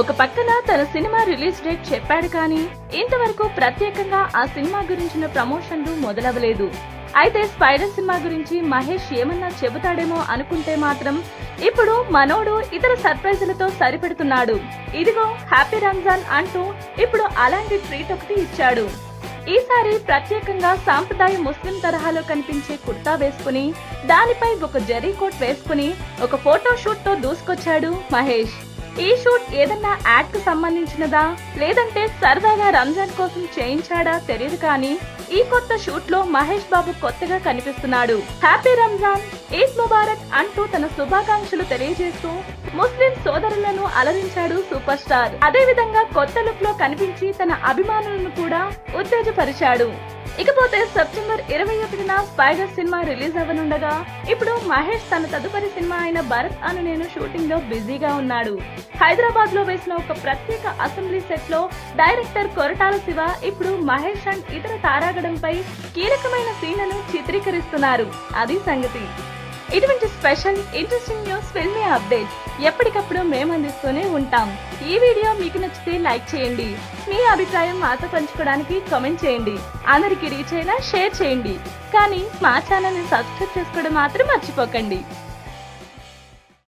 ఒక పక్కన తన సినిమా రిలీజ్ డేట్ చెప్పాడు కానీ ఇంతవరకు ప్రత్యేకంగా ఆ సినిమా గురించిన ప్రమోషన్లు మొదలవలేదు అయితే స్పైడర్ సినిమా గురించి మహేష్ ఏమన్నా చెబుతాడేమో అనుకుంటే మాత్రం ఇప్పుడు మనోడు ఇతర సర్ప్రైజులతో సరిపెడుతున్నాడు. ఇదిగో హ్యాపీ రంజాన్ అంటూ ఇప్పుడు అలాంటి ట్రీట్ ఒకటి ఇచ్చాడు. ఈసారి ప్రత్యేకంగా సాంప్రదాయ ముస్లిం తరహాలో కనిపించే కుర్తా వేసుకుని దానిపై ఒక జరీ కోట్ వేసుకుని ఒక ఫోటో షూట్తో దూసుకొచ్చాడు మహేష్. ఈ షూట్ ఏదన్నా యాడ్కు సంబంధించినదా? లేదంటే సరదాగా రంజాన్ కోసం చేయించాడా తెలియదు కానీ ఈ కొత్త షూట్లో మహేష్ బాబు కొత్తగా కనిపిస్తున్నాడు. హ్యాపీ రంజాన్! ఈద్ ముబారక్ అంటూ తన శుభాకాంక్షలు తెలియజేస్తూ ముస్లిం సోదరులను అలరించాడు సూపర్ స్టార్. అదే విధంగా కొత్త లుక్లో కనిపించి తన అభిమానులను కూడా ఉత్తేజపరిచాడు. ఇకపోతే సెప్టెంబర్ ఇరవై ఒకటిన స్పైడర్ సినిమా రిలీజ్ అవ్వనుండగా ఇప్పుడు మహేష్ తన తదుపరి సినిమా అయిన భరత్ అను నేను షూటింగ్లో బిజీగా ఉన్నాడు. హైదరాబాద్లో వేసిన ఒక ప్రత్యేక అసెంబ్లీ సెట్లో డైరెక్టర్ కొరటాల శివ ఇప్పుడు మహేష్ అండ్ ఇతర తారాగడంపై కీలకమైన సీన్లను చిత్రీకరిస్తున్నారు. అది సంగతి. ఇటువంటి special interesting news filmy update ఎప్పటికప్పుడు మేము అందిస్తూనే ఉంటాం. ఈ వీడియో మీకు నచ్చితే లైక్ చేయండి. మీ అభిప్రాయం మాతో పంచుకోవడానికి కామెంట్ చేయండి. అందరికీ రీచ్ అయినా షేర్ చేయండి. కానీ మా ఛానల్ని సబ్స్క్రైబ్ చేసుకోవడం మాత్రం మర్చిపోకండి.